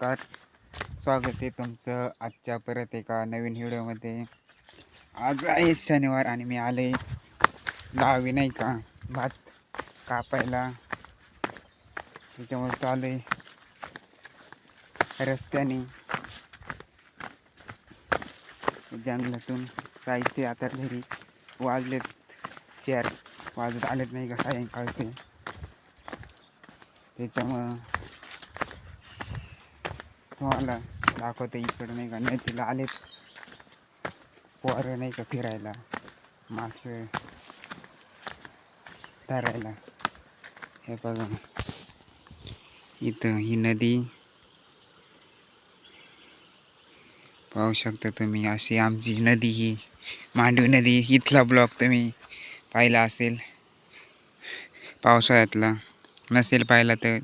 नमस्कार. स्वागत आहे तुमचं आजच्या परत एका नवीन व्हिडिओमध्ये. आज आहे शनिवार आणि मी आले गावी नाही का? भात कापायला. त्याच्यामुळे चालू आहे रस्त्याने. जंगलातून जायचे आता घरी. वाजलेत. शेअर वाजत आलेत नाही का? सायंकाळचे. त्याच्यामुळं तुम्हाला दाखवते इकडं नाही का नदीला आलेत. पोरं नाही का फिरायला मासे धरायला. हे बघा. इथं ही नदी. पाहू शकता तुम्ही अशी आमची नदी ही मांडवी नदी इथला ब्लॉक तुम्ही पाहिला असेल. पावसाळ्यातला. नसेल पाहिला तर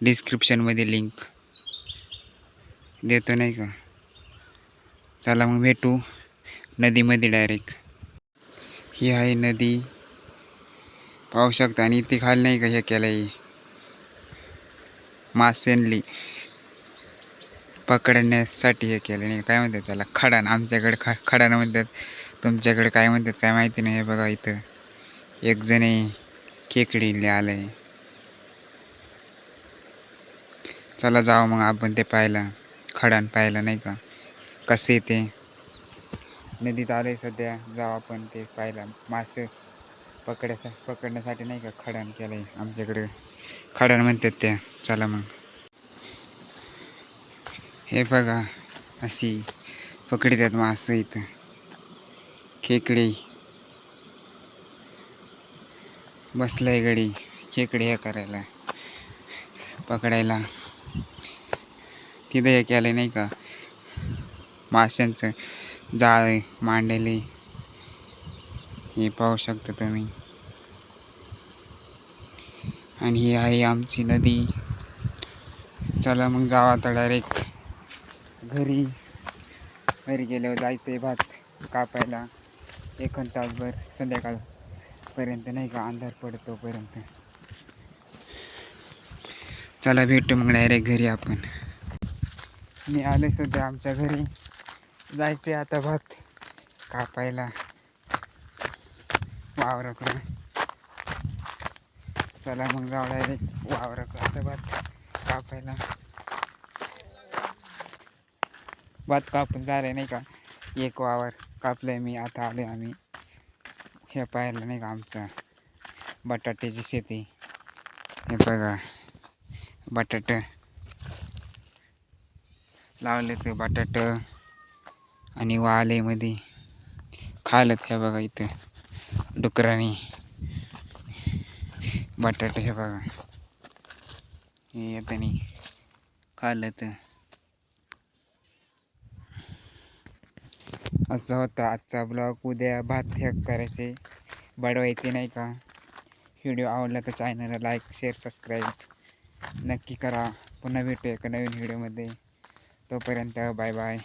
डिस्क्रिप्शनमध्ये लिंक देतो नाही का? चला मग भेटू नदीमध्ये डायरेक्ट ही आहे नदी. पाहू शकता. आणि इथे खाली नाही का हे केलं आहे मासेनली. पकडण्यासाठी हे केलं नाही काय म्हणतात त्याला? खडान आमच्याकडे खा खडान म्हणतात. तुमच्याकडे काय म्हणतात काय माहिती नाही हे बघा इथं. एक जण खेकडी आलं आहे चला जाऊ मग आपण ते पाहायला. खडान पाहायला नाही का? कसे ते? नदीत आले सध्या. जाऊ आपण ते पाहायला. मासे पकडायचा पकडण्यासाठी नाही का खडान केलं आहे आमच्याकडे? खडान म्हणतात त्या. चला मग. हे बघा अशी पकडतात मासं इथं. खेकडे. बसलाय गडी खेकडे हे करायला. पकडायला. तिथे हे केलं नाही का? माशांचं जाळ मांडले हे पाहू शकता तुम्ही. आणि ही आहे आमची नदी. चला मग जावा आता डायरेक्ट घरी. घरी गेल्यावर जायचं आहे भात कापायला. एक तासभर संध्याकाळपर्यंत नाही का? अंधार पडतोपर्यंत चला भेटू मग डायरेक्ट घरी आपण. मी आले सध्या आमच्या घरी. जायचे आता भात कापायला. वावराकडे. चला मग जाऊ डायरेक्ट वावराकडे आता भात कापायला. भात कापून झाले नाही का? एक वावर कापलंय मी आता आले आम्ही. हे पाहिलं नाही का आमचं? बटाट्याची शेती. हे बघा. बटाटे. लावले ते बटाट आणि वालेमध्ये खालं हे बघा इथं. डुकराने. बटाट हे बघा. हे येतानी खाल्लं तर असं होतं आजचा ब्लॉग उद्या भात हे करायचे. बडवायचे नाही का? व्हिडिओ आवडला तर चॅनलला लाईक शेअर सबस्क्राईब नक्की करा. पुन्हा भेटू एका नवीन व्हिडिओमध्ये तोपर्यंत बाय बाय.